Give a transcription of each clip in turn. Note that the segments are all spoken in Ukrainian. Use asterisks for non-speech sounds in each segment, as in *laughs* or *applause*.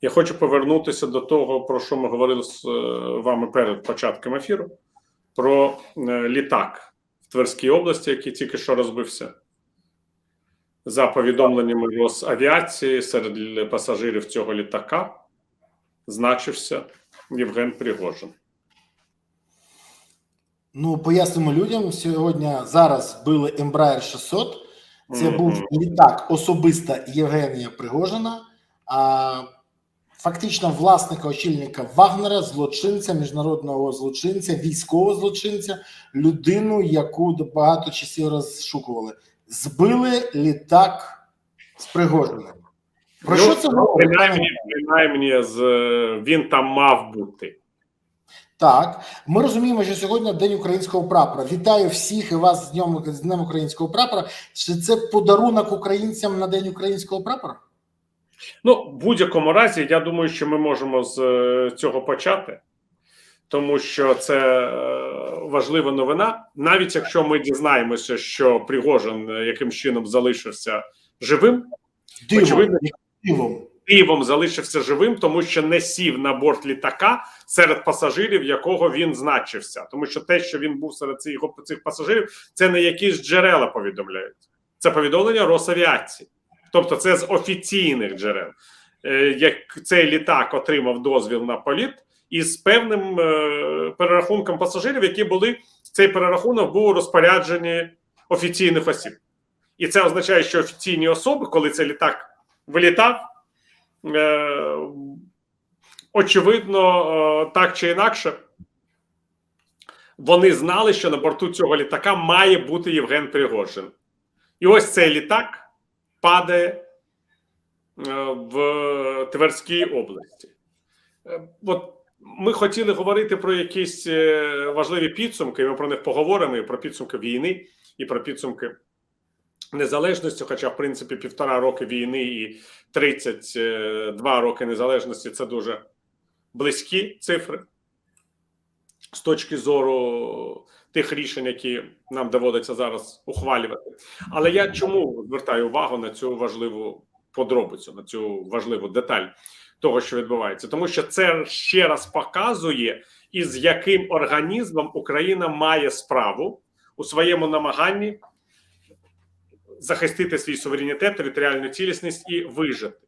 Я хочу повернутися до того, про що ми говорили з е, вами перед початком ефіру: про е, літак в Тверській області, який тільки що розбився. За повідомленнями Росавіації, серед пасажирів цього літака значився Євген Пригожин. Ну, пояснимо людям. Сьогодні зараз били Embraer 600. Це Мгм. був літак особисто Євгенія Пригожина, а фактично власника очільника Вагнера, злочинця, міжнародного злочинця, військового злочинця, людину, яку багато часів розшукували. Збили літак з Пригожиним. Про Ну, що це говорить? Принаймні, принаймні з, він там мав бути. Так, ми розуміємо, що сьогодні день українського прапора. Вітаю всіх і вас з днем з днем українського прапора. Чи це подарунок українцям на день українського прапора? Ну, в будь-якому разі, я думаю, що ми можемо з е, цього почати, тому що це е, важлива новина. Навіть якщо ми дізнаємося, що Пригожин е, яким чином залишився живим, Дивом, Очевидно. дивом. Києвом залишився живим, тому що не сів на борт літака серед пасажирів, якого він значився. Тому що те, що він був серед цих, цих пасажирів, це не якісь джерела повідомляють. Це повідомлення Росавіації. Тобто, це з офіційних джерел. Е, Як цей літак отримав дозвіл на політ із певним е, перерахунком пасажирів, які були цей перерахунок був у розпорядженні офіційних осіб. І це означає, що офіційні особи, коли цей літак вилітав, е, очевидно, так чи інакше, вони знали, що на борту цього літака має бути Євген Пригожин. І ось цей літак падає е, в Тверській області. Е, От ми хотіли говорити про якісь е, важливі підсумки, ми про них поговоримо і про підсумки війни, і про підсумки незалежності. Хоча, в принципі, півтора роки війни і 32 роки незалежності це дуже близькі цифри з точки зору тих рішень, які нам доводиться зараз ухвалювати. Але я чому звертаю увагу на цю важливу подробицю, на цю важливу деталь того, що відбувається, тому що це ще раз показує, із яким організмом Україна має справу у своєму намаганні захистити свій суверенітет, територіальну цілісність і вижити.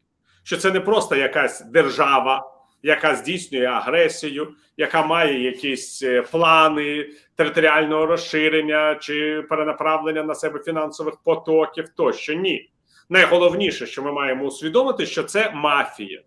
Що це не просто якась держава, яка здійснює агресію, яка має якісь е, плани територіального розширення чи перенаправлення на себе фінансових потоків, тощо ні. Найголовніше, що ми маємо усвідомити, що це мафія,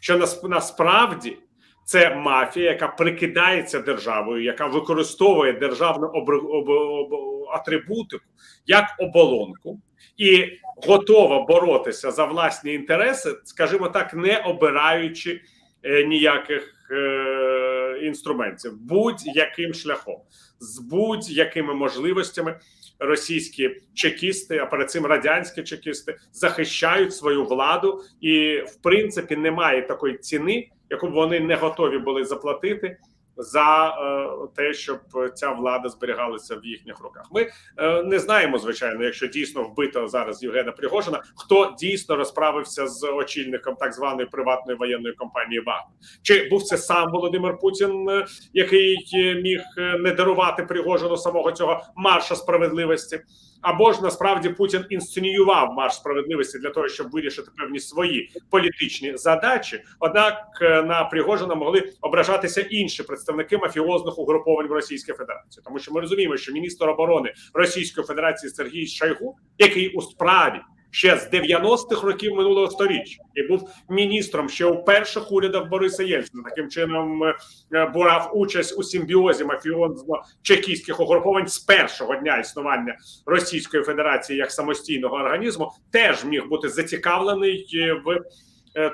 що нас, насправді це мафія, яка прикидається державою, яка використовує державну об, об, об, атрибутику як оболонку і готова боротися за власні інтереси, скажімо так, не обираючи ніяких е, інструментів, будь-яким шляхом, з будь-якими можливостями. Російські чекісти, а перед цим радянські чекісти захищають свою владу, і в принципі немає такої ціни, яку б вони не готові були заплатити за е, те, щоб ця влада зберігалася в їхніх руках. Ми е, не знаємо, звичайно, якщо дійсно вбито зараз Євгена Пригожина, хто дійсно розправився з очільником так званої приватної воєнної компанії Вагнер. Чи був це сам Володимир Путін, е, який міг не дарувати Пригожину самого цього марша справедливості? Або ж насправді Путін інсценіював марш справедливості для того, щоб вирішити певні свої політичні задачі. Однак е, на Пригожина могли ображатися інші представники мафіозних угруповань в Російській Федерації, тому що ми розуміємо, що міністр оборони Російської Федерації Сергій Шайгу, який у справі ще з 90-х років минулого століття і був міністром ще у перших урядах Бориса Єльцина, таким чином е, е, брав участь у симбіозі мафіозно-чекістських угруповань з першого дня існування Російської Федерації як самостійного організму, теж міг бути зацікавлений е, в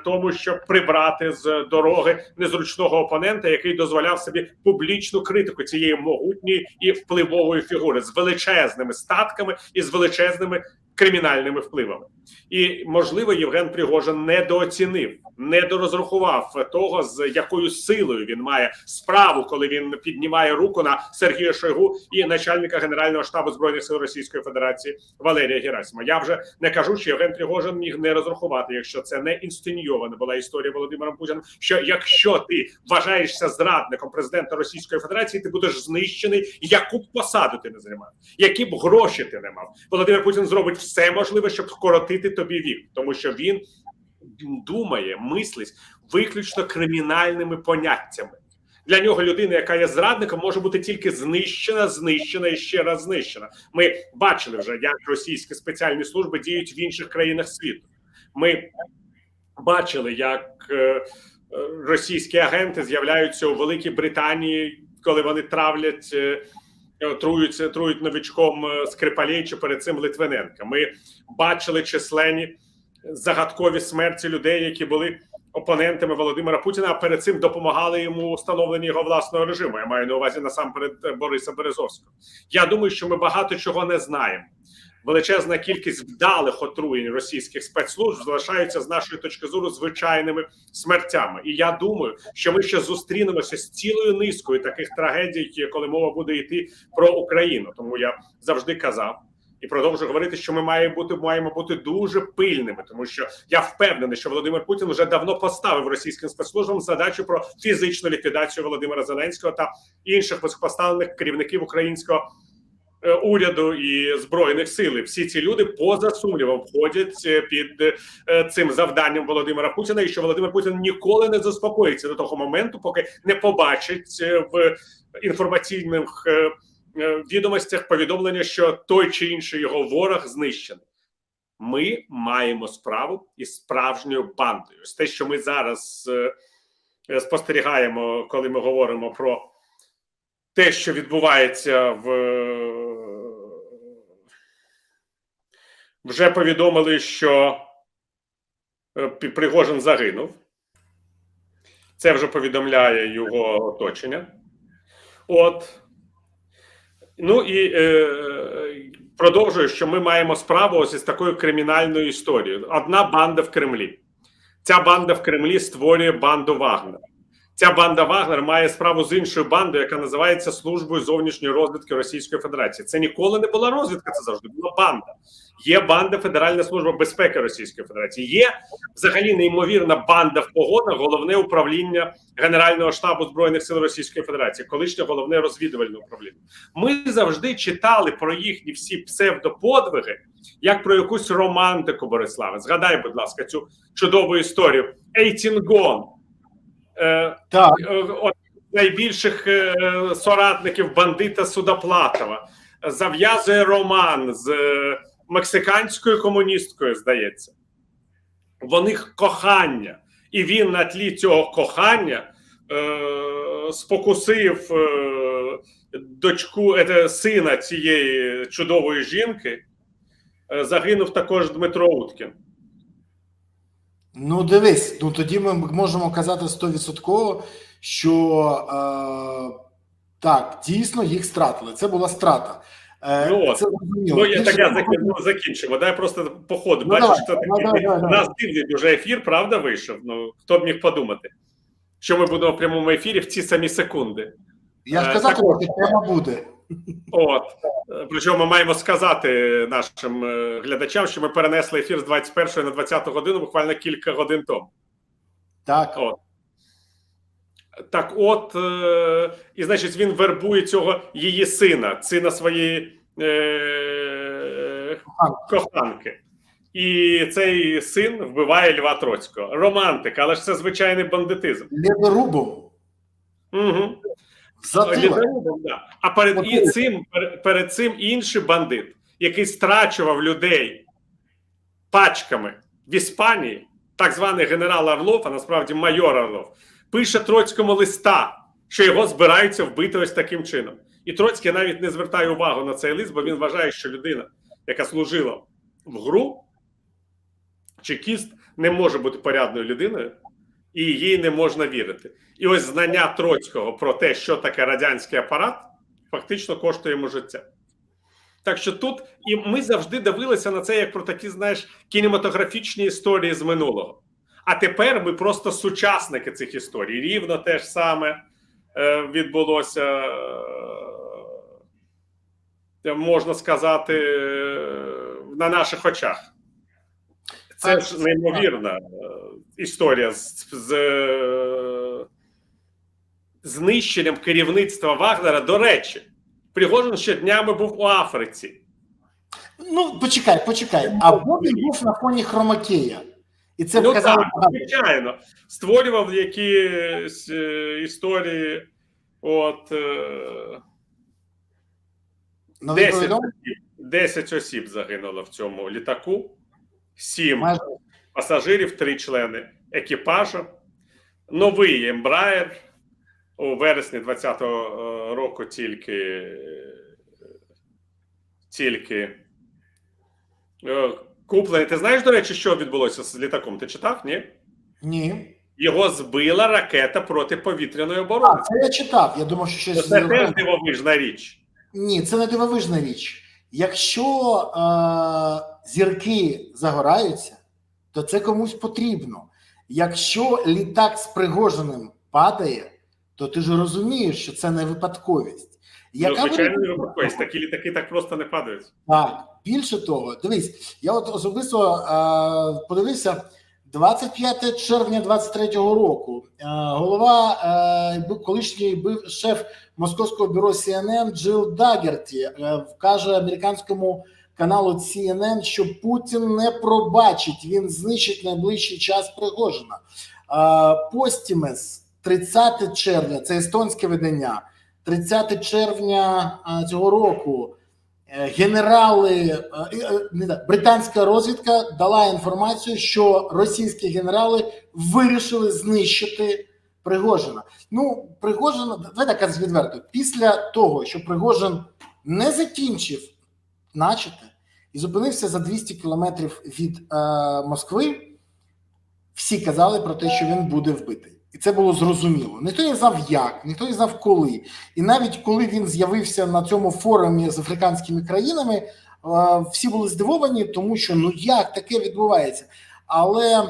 тому, щоб прибрати з дороги незручного опонента, який дозволяв собі публічну критику цієї могутньої і впливової фігури з величезними статками і з величезними кримінальними впливами. І можливо, Євген Пригожин недооцінив, недорозрахував того, з якою силою він має справу, коли він піднімає руку на Сергія Шойгу і начальника генерального штабу збройних сил Російської Федерації Валерія Герасима. Я вже не кажу, що Євген Пригожин міг не розрахувати, якщо це не інсценійована була історія Володимиром Путіним. Що якщо ти вважаєшся зрадником президента Російської Федерації, ти будеш знищений, яку б посаду ти не займав, які б гроші ти не мав. Володимир Путін зробить все можливе, щоб скоротити тобі вік, тому що він думає, мислить виключно кримінальними поняттями. Для нього людина, яка є зрадником, може бути тільки знищена, знищена і ще раз знищена. Ми бачили вже, як російські спеціальні служби діють в інших країнах світу. Ми бачили, як е, е, російські агенти з'являються у Великій Британії, коли вони травлять. Е, Труються, трують новичком е, Скрипалей чи перед цим Литвиненка. Ми бачили численні загадкові смерті людей, які були опонентами Володимира Путіна, а перед цим допомагали йому встановленні його власного режиму. Я маю на увазі насамперед е, Бориса Березовського. Я думаю, що ми багато чого не знаємо. Величезна кількість вдалих отруєнь російських спецслужб залишаються з нашої точки зору звичайними смертями. І я думаю, що ми ще зустрінемося з цілою низкою таких трагедій, коли мова буде йти про Україну. Тому я завжди казав і продовжую говорити, що ми маємо бути маємо бути дуже пильними, тому що я впевнений, що Володимир Путін вже давно поставив російським спецслужбам задачу про фізичну ліквідацію Володимира Зеленського та інших високопоставлених керівників українського уряду і збройних сил. Всі ці люди поза сумнівом входять е, під е, цим завданням Володимира Путіна, і що Володимир Путін ніколи не заспокоїться до того моменту, поки не побачить е, в інформаційних. е, е, відомостях повідомлення, що той чи інший його ворог знищений. Ми маємо справу із справжньою бандою. Ось те, що ми зараз е, е, спостерігаємо, коли ми говоримо про те, що відбувається в е, вже повідомили, що е, Пригожин загинув. Це вже повідомляє його оточення. От. Ну і е, продовжую, що ми маємо справу ось із такою кримінальною історією. Одна банда в Кремлі. Ця банда в Кремлі створює банду Вагнер. Ця банда Вагнер має справу з іншою бандою, яка називається Службою зовнішньої розвідки Російської Федерації. Це ніколи не була розвідка, це завжди була банда. Є банда Федеральна служба безпеки Російської Федерації. Є взагалі неймовірна банда в погонах, головне управління Генерального штабу збройних сил Російської Федерації, колишнє головне розвідувальне управління. Ми завжди читали про їхні всі псевдоподвиги, як про якусь романтику Борислава. Згадай, будь ласка, цю чудову історію. Ейтінгон. Е, Так, е, от найбільших е, соратників бандита Судоплатова зав'язує роман з мексиканською комуністкою, здається. В них кохання, і він на тлі цього кохання спокусив дочку сина цієї чудової жінки. Загинув також Дмитро Уткін. Ну дивись, ну тоді ми можемо казати стовідсотково, що е, так, дійсно їх стратили. Це була страта. Е, Ну це. Ну, я так я закину, закінчимо. Дай просто по ходу. Ну, Бачиш, що такий нас дивний дуже ефір, правда, вийшов. Ну хто б міг подумати, що ми будемо в прямому ефірі в ці самі секунди. Я ж Е, казав, що тема буде. От причому ми маємо сказати нашим е, глядачам, що ми перенесли ефір з 21 на 20 годину, буквально кілька годин тому. Так, От. Так, от, е, і значить, він вербує цього її сина, сина своєї е, коханки. І цей син вбиває Льва Троцького. Романтика, але ж це звичайний бандитизм. ледорубом. Угу. Затила. Да. А перед і цим перед цим інший бандит, який страчував людей пачками в Іспанії, так званий генерал Орлов, а насправді майор Орлов, пише Троцькому листа, що його збираються вбити ось таким чином. І Троцький навіть не звертає увагу на цей лист, бо він вважає, що людина, яка служила в гру, чекіст, не може бути порядною людиною, і їй не можна вірити. І ось знання Троцького про те, що таке радянський апарат, фактично коштує йому життя. Так що тут і ми завжди дивилися на це як про такі, знаєш, кінематографічні історії з минулого. А тепер ми просто сучасники цих історій. Рівно те ж саме е, відбулося, е, можна сказати, е, на наших очах. Це ж неймовірна е, історія з, з е, знищенням керівництва Вагнера. До речі, Пригожин ще днями був у Африці. Ну, почекай, почекай. Або він був на фоні Хромакея. І це ну вказало так, звичайно, створював якісь е, історії. От е, 10, 10 осіб загинуло в цьому літаку, 7 Майже пасажирів, 3 члени екіпажу. Новий Ембраєр у вересні 2020 року тільки, тільки е, куплений. Ти знаєш, до речі, що відбулося з літаком? Ти читав? Ні? ні. Його збила ракета протиповітряної оборони. А, це я читав. Я думав, що щось Це теж дивовижна річ. Ні, це не дивовижна річ. Якщо е, зірки загораються, то це комусь потрібно. Якщо літак з Пригожиним падає, то ти ж розумієш, що це не випадковість. Ну, звичайно, буде- не випадковість. Такі літаки так просто не падають. Так, більше того, дивись, я от особисто е, подивився 25 червня 23-го року. Е, голова е, колишній шеф московського бюро CNN Джил Дагерті е, каже американському каналу CNN, що Путін не пробачить, він знищить найближчий час Пригожина. Е, Постімес 30 червня, це естонське видання. 30 червня е, цього року е, генерали е, е, не так, британська розвідка дала інформацію, що російські генерали вирішили знищити Пригожина. Ну, Пригожин, давай так відверто. Після того, що Пригожин не закінчив начате і зупинився за 200 кілометрів від е, Москви, всі казали про те, що він буде вбитий. І це було зрозуміло. Ніхто не знав як, ніхто не знав коли. І навіть коли він з'явився на цьому форумі з африканськими країнами, е, всі були здивовані, тому що ну як таке відбувається. Але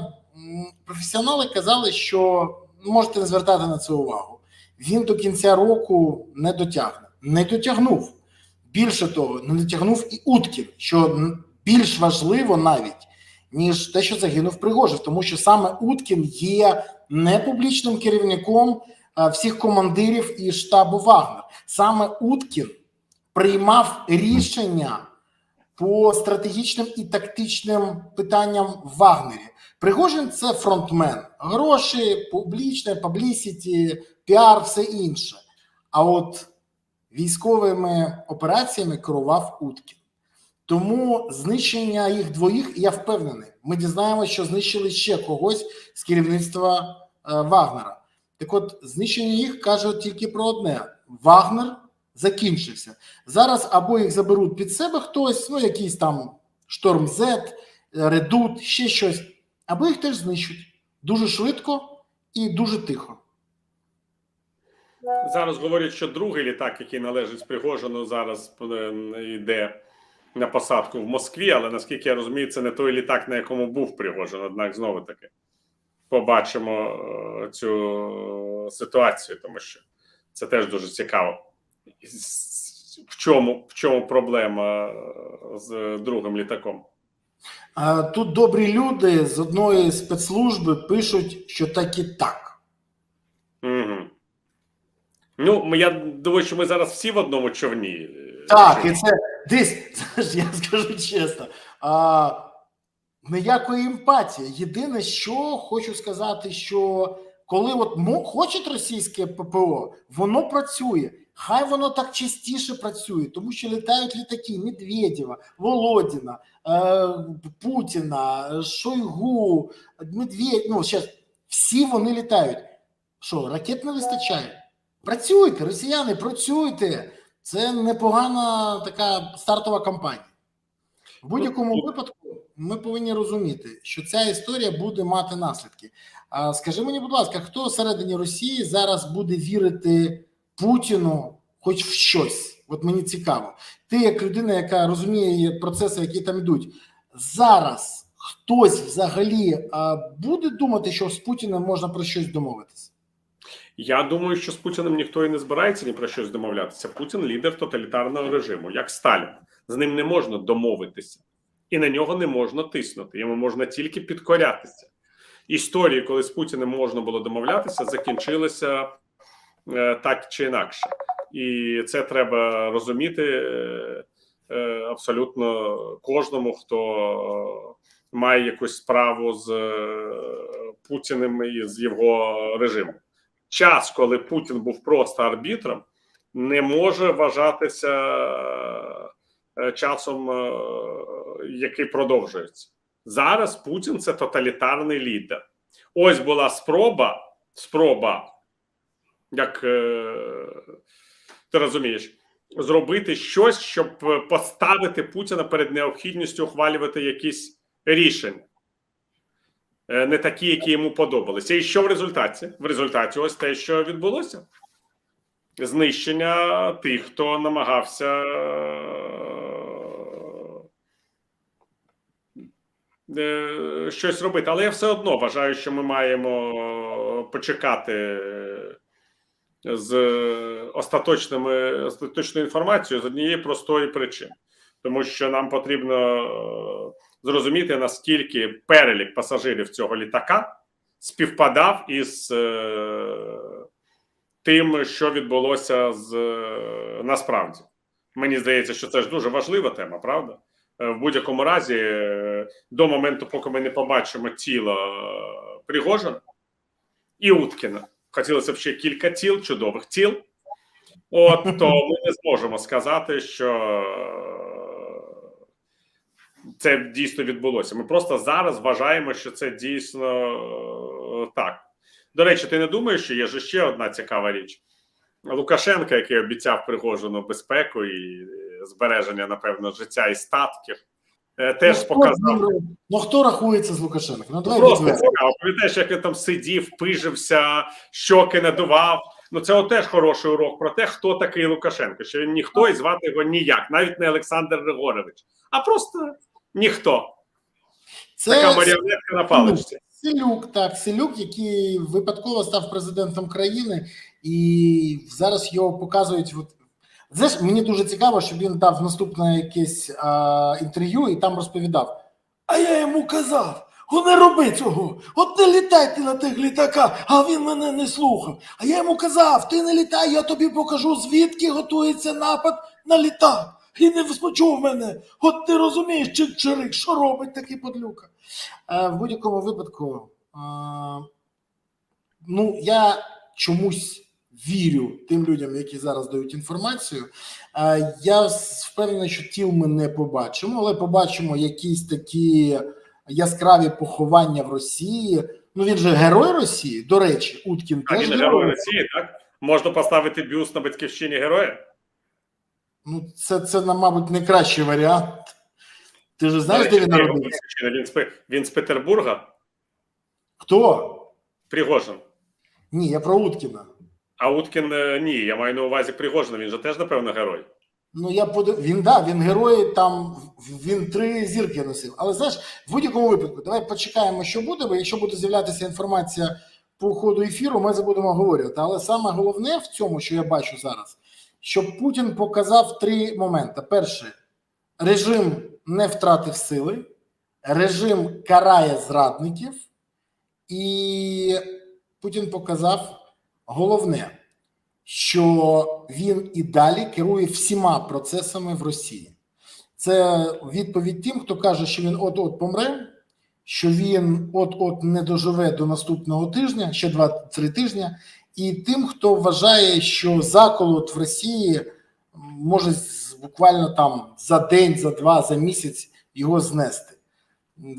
професіонали казали, що можете не звертати на це увагу. Він до кінця року не дотягне, не дотягнув. Більше того, не дотягнув і Уткін, що більш важливо навіть ніж те, що загинув Пригожин, тому що саме Уткін є не публічним керівником всіх командирів і штабу Вагнер. Саме Уткін приймав рішення по стратегічним і тактичним питанням в Вагнері. Пригожин це фронтмен, гроші, публічне, паблісіті, піар, все інше. А от військовими операціями керував Уткін. Тому знищення їх двоїх, я впевнений, ми дізнаємося, що знищили ще когось з керівництва е, Вагнера. Так от, знищення їх каже тільки про одне: Вагнер закінчився. Зараз або їх заберуть під себе хтось, ну якийсь там Шторм Z, Редут, ще щось, або їх теж знищать дуже швидко і дуже тихо. Зараз говорять, що другий літак, який належить Пригожину, зараз е, йде на посадку в Москві, але наскільки я розумію, це не той літак, на якому був Пригожин. Однак знову таки побачимо е, цю ситуацію, тому що це теж дуже цікаво. В чому, в чому проблема е, з другим літаком? Тут добрі люди з одної спецслужби пишуть, що так і так. Угу. Ну, я думаю, що ми зараз всі в одному човні. Так, і це десь, *laughs* я скажу чесно. А, ніякої емпатії. Єдине, що хочу сказати, що коли от хоче російське ППО, воно працює. Хай воно так частіше працює, тому що літають літаки Медведєва, Володіна, е, Путіна, Шойгу, Медведь. Ну, зараз всі вони літають. Що, ракет не вистачає? Працюйте, росіяни, працюйте. Це непогана така стартова кампанія. В будь-якому випадку ми повинні розуміти, що ця історія буде мати наслідки. А скажи мені, будь ласка, хто всередині Росії зараз буде вірити Путіну хоч в щось? От мені цікаво. Ти, як людина, яка розуміє процеси, які там йдуть, зараз хтось взагалі буде думати, що з Путіним можна про щось домовитися? Я думаю, що з Путіним ніхто і не збирається ні про щось домовлятися. Путін лідер тоталітарного режиму, як Сталін. З ним не можна домовитися, і на нього не можна тиснути. Йому можна тільки підкорятися. Історії, коли з Путіним можна було домовлятися, закінчилися е, так чи інакше, і це треба розуміти е, е, абсолютно кожному, хто має якусь справу з е, Путіним і з його режимом час, коли Путін був просто арбітром, не може вважатися е, часом, е, який продовжується. Зараз Путін це тоталітарний лідер. Ось була спроба, спроба, як е, ти розумієш, зробити щось, щоб поставити Путіна перед необхідністю ухвалювати якісь рішення. Е, не такі, які йому подобалися. І що в результаті? В результаті ось те, що відбулося: знищення тих, хто намагався е, щось робити. Але я все одно вважаю, що ми маємо почекати з остаточними остаточною інформацією з однієї простої причини, тому що нам потрібно зрозуміти наскільки перелік пасажирів цього літака співпадав із е, тим, що відбулося з е, насправді. Мені здається, що це ж дуже важлива тема, правда? Е, В будь-якому разі, до моменту, поки ми не побачимо тіло Пригожина і Уткіна, хотілося б ще кілька тіл, чудових тіл. От то ми не зможемо сказати, що це дійсно відбулося. Ми просто зараз вважаємо, що це дійсно е, так. До речі, ти не думаєш, що є ж ще одна цікава річ? Лукашенка, який обіцяв Пригожину безпеку і е, збереження, напевно, життя і статків, е, теж ну, показав. ну хто рахується з Лукашенком? Ну давай Просто цікаво. Пам'ятаєш, як він там сидів, пижився, щоки надував. Ну, це теж хороший урок про те, хто такий Лукашенко. Що він ніхто і звати його ніяк, навіть не Олександр Григорович, а просто ніхто. Така Це маріонетка на паличці. Селюк, так, Селюк, який випадково став президентом країни, і зараз його показують. От, знаєш, мені дуже цікаво, щоб він дав наступне якесь а, інтерв'ю і там розповідав. А я йому казав: о, не роби цього, от не літайте на тих літаках, а він мене не слухав. А я йому казав: ти не літай, я тобі покажу, звідки готується напад на літак. І не почув мене. От ти розумієш, чик-чирик, що робить такий подлюка. Е, В будь-якому випадку, е, ну я чомусь вірю тим людям, які зараз дають інформацію. Е, Я впевнений, що тіл ми не побачимо, але побачимо якісь такі яскраві поховання в Росії. Ну він же герой Росії. До речі, Уткін А теж він герой Росії, так? Можна поставити бюст на батьківщині героя? Ну, це, це, мабуть, не кращий варіант. Ти ж знаєш, де він народився? Він з, він з Петербурга, Хто? Пригожин. Ні, я про Уткіна. А Уткін е, ні, я маю на увазі Пригожина, він же теж, напевно, герой. Ну, я подив... він да, він герой там, він три зірки носив. Але знаєш, в будь-якому випадку, давай почекаємо, що буде, бо якщо буде з'являтися інформація по ходу ефіру, ми це будемо говорити. Але саме головне в цьому, що я бачу зараз, що Путін показав три моменти: перше, режим не втратив сили, режим карає зрадників, і Путін показав головне що він і далі керує всіма процесами в Росії. Це відповідь тим, хто каже, що він от-от помре, що він от-от не доживе до наступного тижня, ще 2-3 тижня, і тим, хто вважає, що заколот в Росії може буквально там за день, за два, за місяць його знести.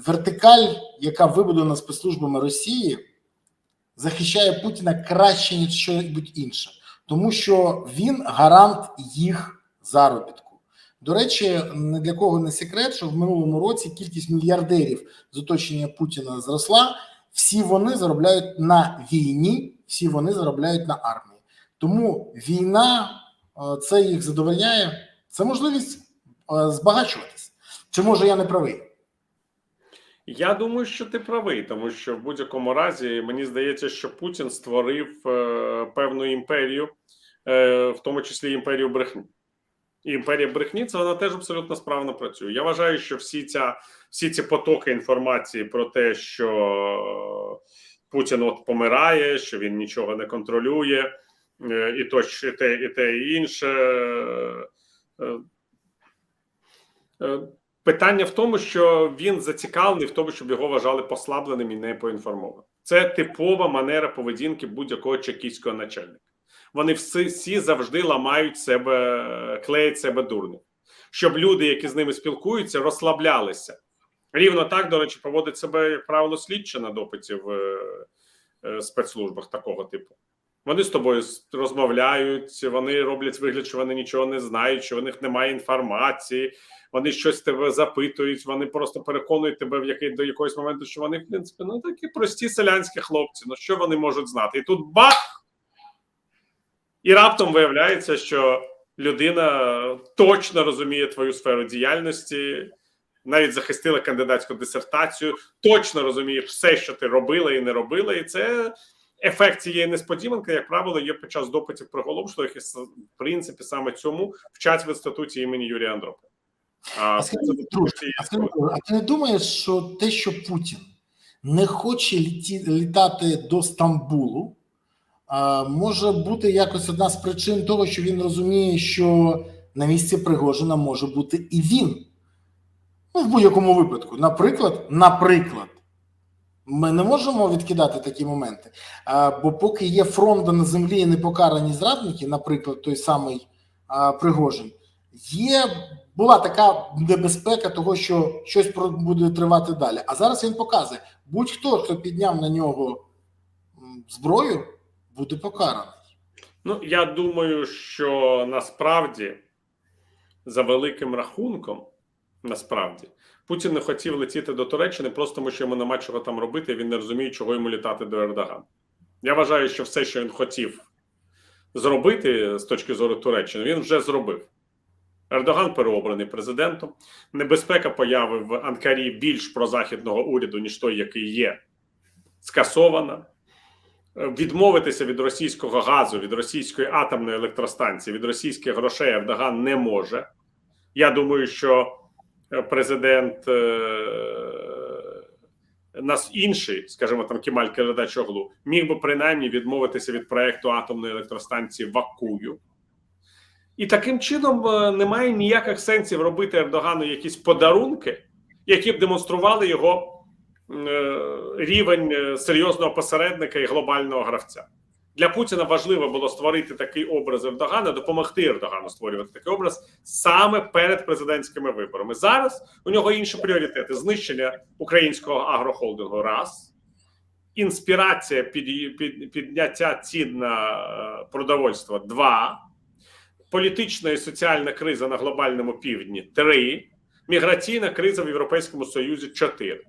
Вертикаль, яка вибудована спецслужбами Росії, захищає Путіна краще, ніж щось інше тому що він гарант їх заробітку. До речі, не для кого не секрет, що в минулому році кількість мільярдерів з оточення Путіна зросла. Всі вони заробляють на війні, всі вони заробляють на армії. Тому війна це їх задовольняє. Це можливість е, збагачуватись. Чи може я не правий? Я думаю, що ти правий, тому що в будь-якому разі мені здається, що Путін створив е, певну імперію, е, в тому числі імперію брехні. І імперія брехні це вона теж абсолютно справно працює. Я вважаю, що всі ця всі ці потоки інформації про те, що Путін от помирає, що він нічого не контролює, е, і то і те, і те, і інше. е, е, Питання в тому, що він зацікавлений в тому, щоб його вважали послабленим і не поінформованим. Це типова манера поведінки будь-якого чекістського начальника. Вони всі, завжди ламають себе, клеять себе дурним, щоб люди, які з ними спілкуються, розслаблялися. Рівно так, до речі, поводить себе, як правило, слідче на допиті в е, спецслужбах такого типу. Вони з тобою розмовляють, вони роблять вигляд, що вони нічого не знають, що в них немає інформації, вони щось тебе запитують, вони просто переконують тебе в який до якогось моменту, що вони, в принципі, ну такі прості селянські хлопці. Ну що вони можуть знати? І тут бах! І раптом виявляється, що людина точно розуміє твою сферу діяльності, навіть захистила кандидатську дисертацію, точно розуміє все, що ти робила і не робила, і це. Ефект цієї несподіванки, як правило, є під час допитів приголомшливих, і в принципі саме цьому вчать в інституті імені Юрія Андропова. А, а скажи, друже, а, скажи, а ти не думаєш, що те, що Путін не хоче літі, літати до Стамбулу, а, може бути якось одна з причин того, що він розуміє, що на місці Пригожина може бути і він. Ну, в будь-якому випадку. Наприклад, наприклад, ми не можемо відкидати такі моменти. А, бо поки є фронта на землі і непокарані зрадники, наприклад, той самий а, Пригожин, є була така небезпека того, що щось буде тривати далі. А зараз він показує: будь-хто, хто підняв на нього зброю, буде покараний. Ну, я думаю, що насправді, за великим рахунком, насправді, Путін не хотів летіти до Туреччини просто тому, що йому нема чого там робити, він не розуміє, чого йому літати до Ердогана. Я вважаю, що все, що він хотів зробити з точки зору Туреччини, він вже зробив. Ердоган переобраний президентом. Небезпека появи в Анкарі більш прозахідного уряду, ніж той, який є, скасована. Відмовитися від російського газу, від російської атомної електростанції, від російських грошей Ердоган не може. Я думаю, що президент нас інший, скажімо там, Кемаль Каледачоглу, міг би принаймні відмовитися від проекту атомної електростанції в Акую. І таким чином немає ніяких сенсів робити Ердогану якісь подарунки, які б демонстрували його рівень серйозного посередника і глобального гравця. Для Путіна важливо було створити такий образ Ердогана, допомогти Ердогану створювати такий образ саме перед президентськими виборами. Зараз у нього інші пріоритети: знищення українського агрохолдингу, раз інспірація під, під підняття цін на продовольство, два політична і соціальна криза на глобальному півдні три, міграційна криза в Європейському Союзі чотири.